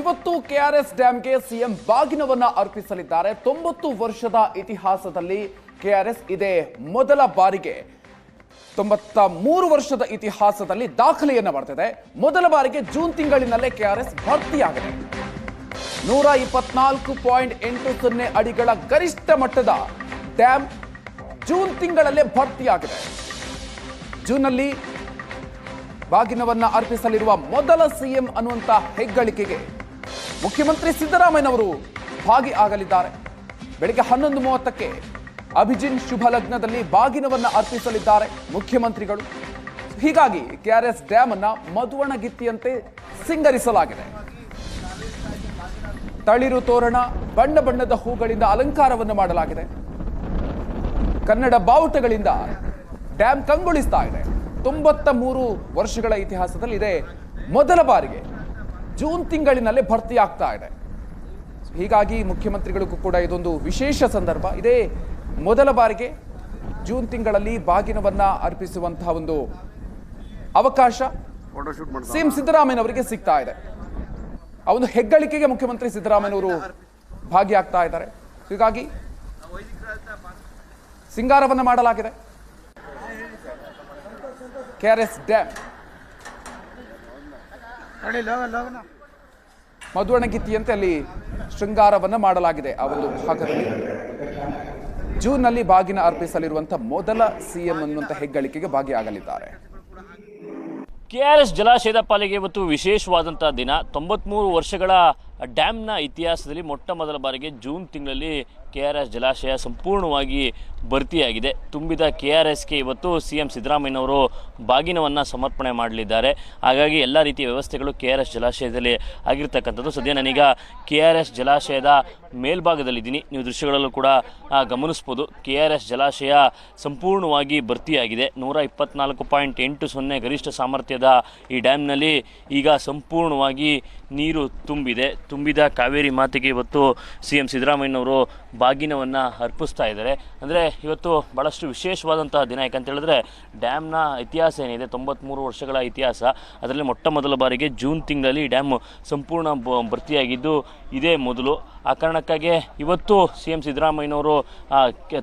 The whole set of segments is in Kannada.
ಇವತ್ತು ಕೆಆರ್ಎಸ್ ಡ್ಯಾಂಗೆ ಸಿಎಂ ಬಾಗಿನವನ್ನ ಅರ್ಪಿಸಲಿದ್ದಾರೆ. ತೊಂಬತ್ತು ವರ್ಷದ ಇತಿಹಾಸದಲ್ಲಿ ಕೆಆರ್ಎಸ್ ಇದೇ ಮೊದಲ ಬಾರಿಗೆ ತೊಂಬತ್ತ ಮೂರು ವರ್ಷದ ಇತಿಹಾಸದಲ್ಲಿ ದಾಖಲೆಯನ್ನ ಮಾಡ್ತಿದೆ. ಮೊದಲ ಬಾರಿಗೆ ಜೂನ್ ತಿಂಗಳಿನಲ್ಲೇ ಕೆಆರ್ಎಸ್ ಭರ್ತಿಯಾಗಿದೆ. ನೂರ ಇಪ್ಪತ್ನಾಲ್ಕು ಪಾಯಿಂಟ್ ಎಂಟು ಸೊನ್ನೆ ಅಡಿಗಳ ಗರಿಷ್ಠ ಮಟ್ಟದ ಡ್ಯಾಮ್ ಜೂನ್ ತಿಂಗಳಲ್ಲೇ ಭರ್ತಿಯಾಗಿದೆ. ಜೂನ್ನಲ್ಲಿ ಬಾಗಿನವನ್ನ ಅರ್ಪಿಸಲಿರುವ ಮೊದಲ ಸಿಎಂ ಅನ್ನುವಂತ ಹೆಗ್ಗಳಿಕೆಗೆ ಮುಖ್ಯಮಂತ್ರಿ ಸಿದ್ದರಾಮಯ್ಯನವರು ಭಾಗಿ ಆಗಲಿದ್ದಾರೆ. ಬೆಳಿಗ್ಗೆ ಹನ್ನೊಂದು ಮೂವತ್ತಕ್ಕೆ ಅಭಿಜಿನ್ ಶುಭ ಲಗ್ನದಲ್ಲಿ ಬಾಗಿನವನ್ನು ಅರ್ಪಿಸಲಿದ್ದಾರೆ ಮುಖ್ಯಮಂತ್ರಿಗಳು. ಹೀಗಾಗಿ ಕೆಆರ್ಎಸ್ ಡ್ಯಾಮ್ ಅನ್ನ ಮಧುವಣಗಿತ್ತಿಯಂತೆ ಸಿಂಗರಿಸಲಾಗಿದೆ. ತಳಿರು ತೋರಣ, ಬಣ್ಣ ಬಣ್ಣದ ಹೂಗಳಿಂದ ಅಲಂಕಾರವನ್ನು ಮಾಡಲಾಗಿದೆ. ಕನ್ನಡ ಬಾವುಟಗಳಿಂದ ಡ್ಯಾಮ್ ಕಂಗೊಳಿಸ್ತಾ ಇದೆ. ತೊಂಬತ್ತ ಮೂರು ವರ್ಷಗಳ ಇತಿಹಾಸದಲ್ಲಿ ಇದೆ ಮೊದಲ ಬಾರಿಗೆ ಜೂನ್ ತಿಂಗಳಿನಲ್ಲೇ ಭರ್ತಿಯಾಗ್ತಾ ಇದೆ. ಹೀಗಾಗಿ ಮುಖ್ಯಮಂತ್ರಿಗಳಿಗೂ ಕೂಡ ಇದೊಂದು ವಿಶೇಷ ಸಂದರ್ಭ. ಇದೇ ಮೊದಲ ಬಾರಿಗೆ ಜೂನ್ ತಿಂಗಳಲ್ಲಿ ಬಾಗಿನವನ್ನ ಅರ್ಪಿಸುವಂತಹ ಒಂದು ಅವಕಾಶ ಫೋಟೋಶೂಟ್ ಮಾಡ್ತಾರೆ ಸಿಎಂ ಸಿದ್ದರಾಮಯ್ಯನವರಿಗೆ ಸಿಗ್ತಾ ಇದೆ. ಆ ಒಂದು ಹೆಗ್ಗಳಿಕೆಗೆ ಮುಖ್ಯಮಂತ್ರಿ ಸಿದ್ದರಾಮಯ್ಯನವರು ಭಾಗಿಯಾಗ್ತಾ ಇದ್ದಾರೆ. ಹೀಗಾಗಿ ಸಿಂಗಾರವನ್ನು ಮಾಡಲಾಗಿದೆ. KRS dam. ಮಧುವಣಗಿತ್ತಿಯಂತೆ ಅಲ್ಲಿ ಶೃಂಗಾರವನ್ನು ಮಾಡಲಾಗಿದೆ ಆ ಒಂದು ಭಾಗದಲ್ಲಿ. ಜೂನ್ನಲ್ಲಿ ಬಾಗಿನ ಅರ್ಪಿಸಲಿರುವಂಥ ಮೊದಲ ಸಿಎಂ ಅನ್ನುವಂಥ ಹೆಗ್ಗಳಿಕೆಗೆ ಭಾಗಿಯಾಗಲಿದ್ದಾರೆ. ಕೆ ಆರ್ ಎಸ್ ಜಲಾಶಯದ ಪಾಲಿಗೆ ಇವತ್ತು ವಿಶೇಷವಾದಂಥ ದಿನ. ತೊಂಬತ್ಮೂರು ವರ್ಷಗಳ ಡ್ಯಾಮ್ನ ಇತಿಹಾಸದಲ್ಲಿ ಮೊಟ್ಟ ಮೊದಲ ಬಾರಿಗೆ ಜೂನ್ ತಿಂಗಳಲ್ಲಿ ಕೆ ಆರ್ ಎಸ್ ಜಲಾಶಯ ಸಂಪೂರ್ಣವಾಗಿ ಭರ್ತಿಯಾಗಿದೆ. ತುಂಬಿದ ಕೆ ಆರ್ ಎಸ್ಗೆ ಇವತ್ತು ಸಿ ಎಂ ಸಿದ್ದರಾಮಯ್ಯನವರು ಬಾಗಿನವನ್ನು ಸಮರ್ಪಣೆ ಮಾಡಲಿದ್ದಾರೆ. ಹಾಗಾಗಿ ಎಲ್ಲ ರೀತಿಯ ವ್ಯವಸ್ಥೆಗಳು ಕೆ ಆರ್ ಎಸ್ ಜಲಾಶಯದಲ್ಲಿ ಆಗಿರ್ತಕ್ಕಂಥದ್ದು. ಸದ್ಯ ನಾನೀಗ ಕೆ ಆರ್ ಎಸ್ ಜಲಾಶಯದ ಮೇಲ್ಭಾಗದಲ್ಲಿದ್ದೀನಿ. ನೀವು ದೃಶ್ಯಗಳಲ್ಲೂ ಕೂಡ ಗಮನಿಸ್ಬೋದು. ಕೆ ಆರ್ ಎಸ್ ಜಲಾಶಯ ಸಂಪೂರ್ಣವಾಗಿ ಭರ್ತಿಯಾಗಿದೆ. ನೂರ ಇಪ್ಪತ್ನಾಲ್ಕು ಪಾಯಿಂಟ್ ಎಂಟು ಸೊನ್ನೆ ಗರಿಷ್ಠ ಸಾಮರ್ಥ್ಯದ ಈ ಡ್ಯಾಮ್ನಲ್ಲಿ ಈಗ ಸಂಪೂರ್ಣವಾಗಿ ನೀರು ತುಂಬಿದೆ. ತುಂಬಿದ ಕಾವೇರಿ ಮಾತಿಗೆ ಇವತ್ತು ಸಿ ಎಂ ಸಿದ್ದರಾಮಯ್ಯನವರು ಬಾಗಿನವನ್ನು ಅರ್ಪಿಸ್ತಾ ಇದ್ದಾರೆ. ಅಂದರೆ ಇವತ್ತು ಭಾಳಷ್ಟು ವಿಶೇಷವಾದಂತಹ ದಿನ ಯಾಕಂತೇಳಿದ್ರೆ ಡ್ಯಾಮ್ನ ಇತಿಹಾಸ ಏನಿದೆ ತೊಂಬತ್ತ್ಮೂರು ವರ್ಷಗಳ ಇತಿಹಾಸ. ಅದರಲ್ಲಿ ಮೊಟ್ಟ ಮೊದಲ ಬಾರಿಗೆ ಜೂನ್ ತಿಂಗಳಲ್ಲಿ ಡ್ಯಾಮ್ ಸಂಪೂರ್ಣ ಭರ್ತಿಯಾಗಿದ್ದು ಇದೇ ಮೊದಲು. ಆ ಕಾರಣಕ್ಕಾಗಿ ಇವತ್ತು ಸಿ ಎಂ ಸಿದ್ದರಾಮಯ್ಯನವರು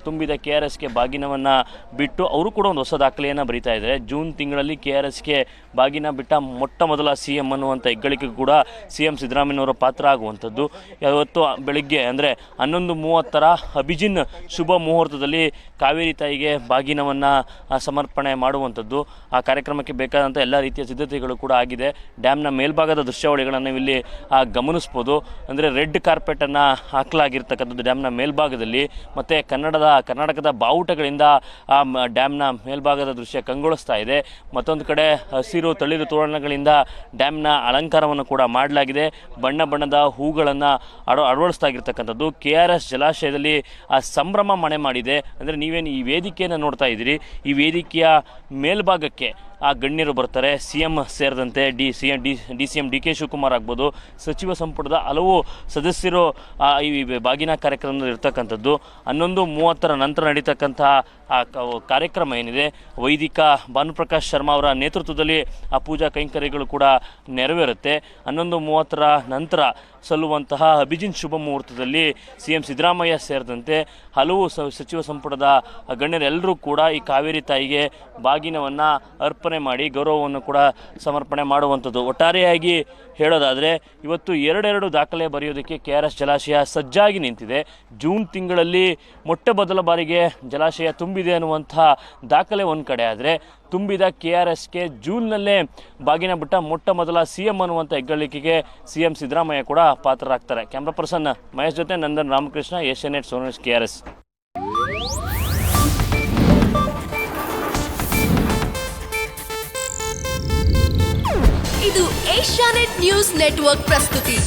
ತುಂಬಿದ ಕೆ ಆರ್ ಎಸ್ಗೆ ಬಾಗಿನವನ್ನು ಬಿಟ್ಟು ಅವರು ಕೂಡ ಒಂದು ಹೊಸ ದಾಖಲೆಯನ್ನು ಬರೀತಾ ಇದ್ದಾರೆ. ಜೂನ್ ತಿಂಗಳಲ್ಲಿ ಕೆ ಆರ್ ಎಸ್ಗೆ ಬಾಗಿನ ಬಿಟ್ಟ ಮೊಟ್ಟ ಮೊದಲ ಸಿ ಎಂ ಅನ್ನುವಂಥ ಹೆಗ್ಗಳಿಕೆ ಕೂಡ ಸಿ ಎಂ ಸಿದ್ದರಾಮಯ್ಯನವರ ಪಾತ್ರ ಆಗುವಂಥದ್ದು. ಇವತ್ತು ಬೆಳಿಗ್ಗೆ ಅಂದರೆ ಹನ್ನೊಂದು ಮೂವತ್ತರ ಅಭಿಜಿನ್ ಶುಭ ಮುಹೂರ್ತದಲ್ಲಿ ಕಾವೇರಿ ತಾಯಿಗೆ ಬಾಗಿನವನ್ನು ಸಮರ್ಪಣೆ ಮಾಡುವಂಥದ್ದು. ಆ ಕಾರ್ಯಕ್ರಮಕ್ಕೆ ಬೇಕಾದಂಥ ಎಲ್ಲ ರೀತಿಯ ಸಿದ್ಧತೆಗಳು ಕೂಡ ಆಗಿದೆ. ಡ್ಯಾಮ್ನ ಮೇಲ್ಭಾಗದ ದೃಶ್ಯಾವಳಿಗಳನ್ನು ಇಲ್ಲಿ ಗಮನಿಸ್ಬೋದು. ಅಂದರೆ ರೆಡ್ ಕಾರ್ಪೆಟನ್ನು ಹಾಕಲಾಗಿರ್ತಕ್ಕಂಥದ್ದು ಡ್ಯಾಮ್ನ ಮೇಲ್ಭಾಗದಲ್ಲಿ. ಮತ್ತು ಕನ್ನಡದ, ಕರ್ನಾಟಕದ ಬಾವುಟಗಳಿಂದ, ಆ ಡ್ಯಾಮ್ನ ಮೇಲ್ಭಾಗದ ದೃಶ್ಯ ಕಂಗೊಳಿಸ್ತಾ ಇದೆ. ಮತ್ತೊಂದು ಕಡೆ ಹಸಿರು ತಳಿರು ತೋರಣಗಳಿಂದ ಡ್ಯಾಮ್ನ ಅಲಂಕಾರವನ್ನು ಕೂಡ ಮಾಡಲಾಗಿದೆ. ಬಣ್ಣ ಬಣ್ಣದ ಹೂಗಳನ್ನು ಅಡ ಅಳವಡಿಸ್ತಾಗಿರ್ತಕ್ಕಂಥದ್ದು ಕೆ ಆರ್ ಎಸ್ ಜಲಾಶಯದಲ್ಲಿ, ಆ ಸಂಭ್ರಮ ಮನೆ ಮಾಡಿದೆ. ಅಂದರೆ ನೀವೇನು ಈ ವೇದಿಕೆಯನ್ನು ನೋಡ್ತಾ ಇದ್ದೀರಿ? ಈ ವೇದಿಕೆಯ ಮೇಲ್ಭಾಗಕ್ಕೆ ಆ ಗಣ್ಯರು ಬರ್ತಾರೆ. ಸಿ ಎಂ ಸೇರಿದಂತೆ D C M, D D C M, D K Shivakumar ಆಗ್ಬೋದು, ಸಚಿವ ಸಂಪುಟದ ಹಲವು ಸದಸ್ಯರು ಈ ಬಾಗಿನ ಕಾರ್ಯಕ್ರಮದಲ್ಲಿ ಇರ್ತಕ್ಕಂಥದ್ದು. ಹನ್ನೊಂದು ಮೂವತ್ತರ ನಂತರ ನಡೀತಕ್ಕಂಥ ಆ ಕಾರ್ಯಕ್ರಮ ಏನಿದೆ? ವೈದಿಕ ಭಾನುಪ್ರಕಾಶ್ ಶರ್ಮಾ ಅವರ ನೇತೃತ್ವದಲ್ಲಿ ಆ ಪೂಜಾ ಕೈಂಕರ್ಯಗಳು ಕೂಡ ನೆರವೇರುತ್ತೆ. ಹನ್ನೊಂದು ಮೂವತ್ತರ ನಂತರ ಸಲ್ಲುವಂತಹ ಅಭಿಜಿನ್ ಶುಭ ಮುಹೂರ್ತದಲ್ಲಿ ಸಿ ಎಂ ಸಿದ್ದರಾಮಯ್ಯ ಸೇರಿದಂತೆ ಹಲವು ಸಚಿವ ಸಂಪುಟದ ಗಣ್ಯರೆಲ್ಲರೂ ಕೂಡ ಈ ಕಾವೇರಿ ತಾಯಿಗೆ ಬಾಗಿನವನ್ನು ಅರ್ಪಣೆ ಮಾಡಿ ಗೌರವವನ್ನು ಕೂಡ ಸಮರ್ಪಣೆ ಮಾಡುವಂಥದ್ದು. ಒಟ್ಟಾರೆಯಾಗಿ ಹೇಳೋದಾದರೆ, ಇವತ್ತು ಎರಡೆರಡು ದಾಖಲೆ ಬರೆಯೋದಕ್ಕೆ ಕೆ ಆರ್ ಎಸ್ ಜಲಾಶಯ ಸಜ್ಜಾಗಿ ನಿಂತಿದೆ. ಜೂನ್ ತಿಂಗಳಲ್ಲಿ ಮೊಟ್ಟ ಮೊದಲ ಬಾರಿಗೆ ಜಲಾಶಯ ತುಂಬಿದೆ ಅನ್ನುವಂಥ ದಾಖಲೆ ಒಂದು ಕಡೆ ಆದರೆ ತುಂಬಿದ ಕೆ ಆರ್ ಎಸ್ಗೆ ಜೂನ್ನಲ್ಲೇ ಬಾಗಿನ ಬಿಟ್ಟ ಮೊಟ್ಟ ಮೊದಲ ಸಿ ಎಂ ಅನ್ನುವಂಥ ಹೆಗ್ಗಳಿಕೆಗೆ ಸಿ ಎಂ ಸಿದ್ದರಾಮಯ್ಯ ಕೂಡ ಪಾತ್ರರಾಗ್ತಾರೆ. ಕ್ಯಾಮ್ರಾ ಪರ್ಸನ್ ಮಹೇಶ್ ಜೊತೆ Nandan Ramakrishna Asianet Sonesh K R S ಇದು ಏಷ್ಯಾನೆಟ್ ನ್ಯೂಸ್ ನೆಟ್ವರ್ಕ್ ಪ್ರಸ್ತುತಿ.